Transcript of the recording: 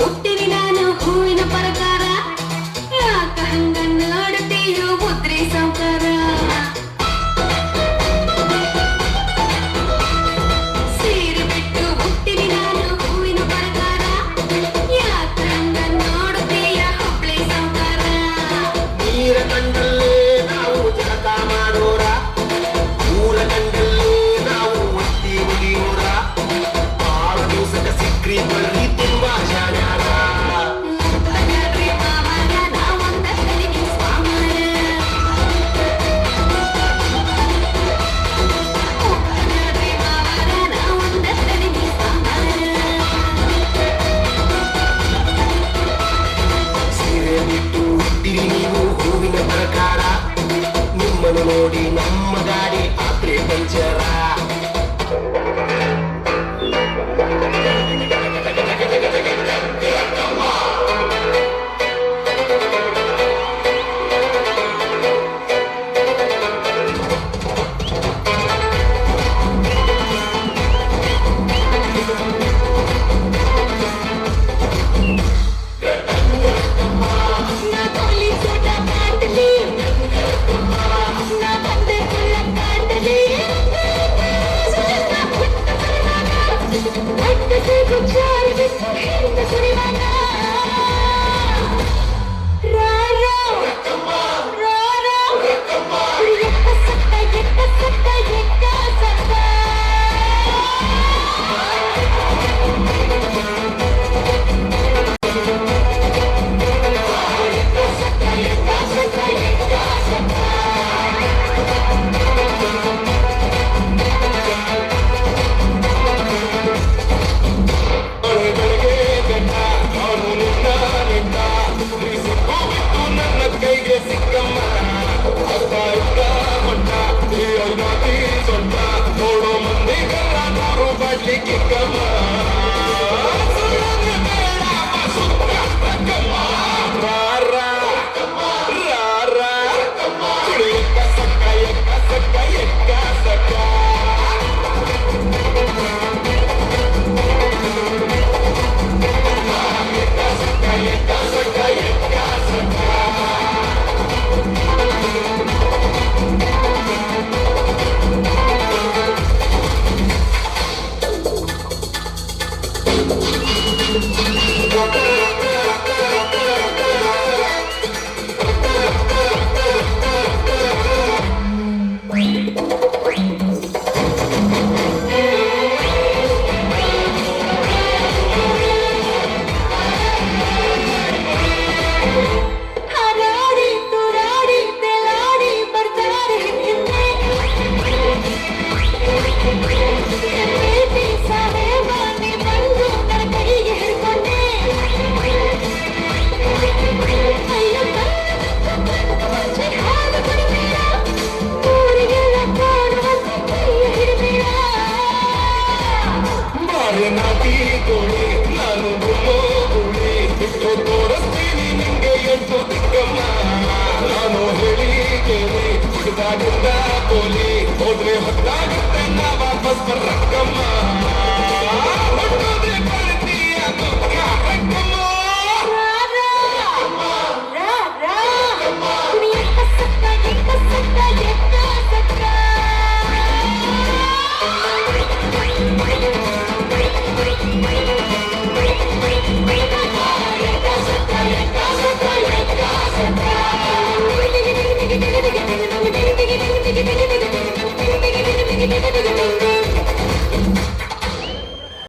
Ah. OD నమ్మదారి Atri పెంచరా Hadi seni ben Pode que cama Obrigado.